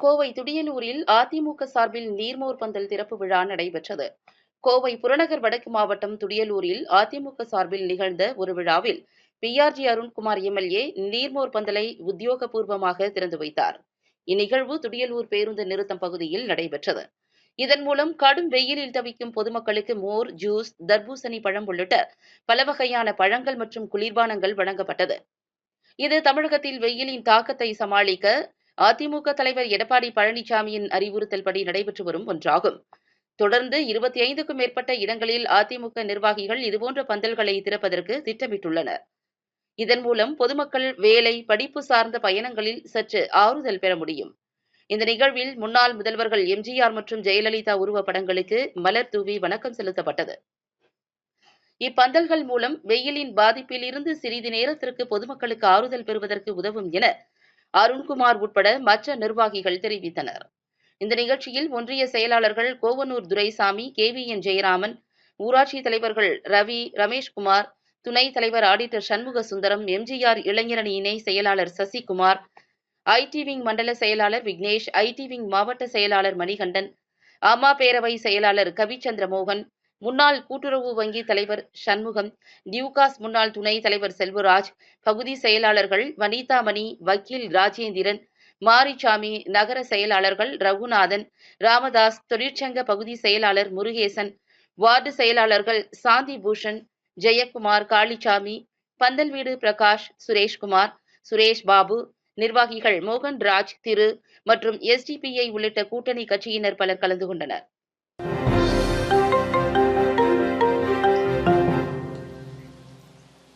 கோவை துடியலூரில் அதிமுக சார்பில் நீர்மோர் பந்தல் திறப்பு விழா நடைபெற்றது. கோவை புறநகர் வடக்கு மாவட்டம் துடியலூரில் அதிமுக சார்பில் நிகழ்ந்த ஒரு விழாவில் பிஆர்ஜி அருண்குமார் எம்எல்ஏ நீர்மோர் பந்தலை உத்தியோகபூர்வமாக திறந்து வைத்தார். இந்நிகழ்வு துடியலூர் பேருந்து நிறுத்தம் பகுதியில் நடைபெற்றது. இதன் மூலம் கடும் வெயிலில் தவிக்கும் பொதுமக்களுக்கு மோர் ஜூஸ் தர்பூசணி பழம் உள்ளிட்ட பல வகையான பழங்கள் மற்றும் குளிர்பானங்கள் வழங்கப்பட்டது. இது தமிழகத்தில் வெயிலின் தாக்கத்தை சமாளிக்க அதிமுக தலைவர் எடப்பாடி பழனிசாமியின் அறிவுறுத்தல்படி நடைபெற்று வரும் ஒன்றாகும். தொடர்ந்து இருபத்தி ஐந்துக்கும் மேற்பட்ட இடங்களில் அதிமுக நிர்வாகிகள் இதுபோன்ற பந்தல்களை திறப்பதற்கு திட்டமிட்டுள்ளனர். இதன் மூலம் பொதுமக்கள் வேலை படிப்பு சார்ந்த பயணங்களில் சற்று ஆறுதல் பெற முடியும். இந்த நிகழ்வில் முன்னாள் முதல்வர்கள் எம்ஜிஆர் மற்றும் ஜெயலலிதா உருவப்படங்களுக்கு மலர் தூவி வணக்கம் செலுத்தப்பட்டது. இப்பந்தல்கள் மூலம் வெயிலின் பாதிப்பில் இருந்து சிறிது நேரத்திற்கு பொதுமக்களுக்கு ஆறுதல் பெறுவதற்கு உதவும் என அருண்குமார் உட்பட மற்ற நிர்வாகிகள் தெரிவித்தனர். இந்த நிகழ்ச்சியில் ஒன்றிய செயலாளர்கள் Kovanur Duraisamy K V N Jayaraman ஊராட்சி தலைவர்கள் ரவி ரமேஷ்குமார் துணைத் தலைவர் ஆடிட்டர் சண்முக சுந்தரம் எம்ஜிஆர் இளைஞரணி இணை செயலாளர் சசிகுமார் ஐடி விங் மண்டல செயலாளர் விக்னேஷ் ஐடி விங் மாவட்ட செயலாளர் மணிகண்டன் அம்மா பேரவை செயலாளர் கவிச்சந்திர மோகன் முன்னாள் கூட்டுறவு வங்கி தலைவர் சண்முகம் டியூகாஸ் முன்னாள் துணை தலைவர் செல்வராஜ் பகுதி செயலாளர்கள் வனிதாமணி வக்கீல் ராஜேந்திரன் மாரிசாமி நகர செயலாளர்கள் ரகுநாதன் ராமதாஸ் தொழிற்சங்க பகுதி செயலாளர் முருகேசன் வார்டு செயலாளர்கள் சாந்தி பூஷன் ஜெயக்குமார் காளிச்சாமி பந்தல்வீடு பிரகாஷ் சுரேஷ்குமார் சுரேஷ் பாபு நிர்வாகிகள் மோகன் ராஜ் திரு மற்றும் எஸ்டிபிஐ உள்ளிட்ட கூட்டணி கட்சியினர் பலர் கலந்து கொண்டனர்.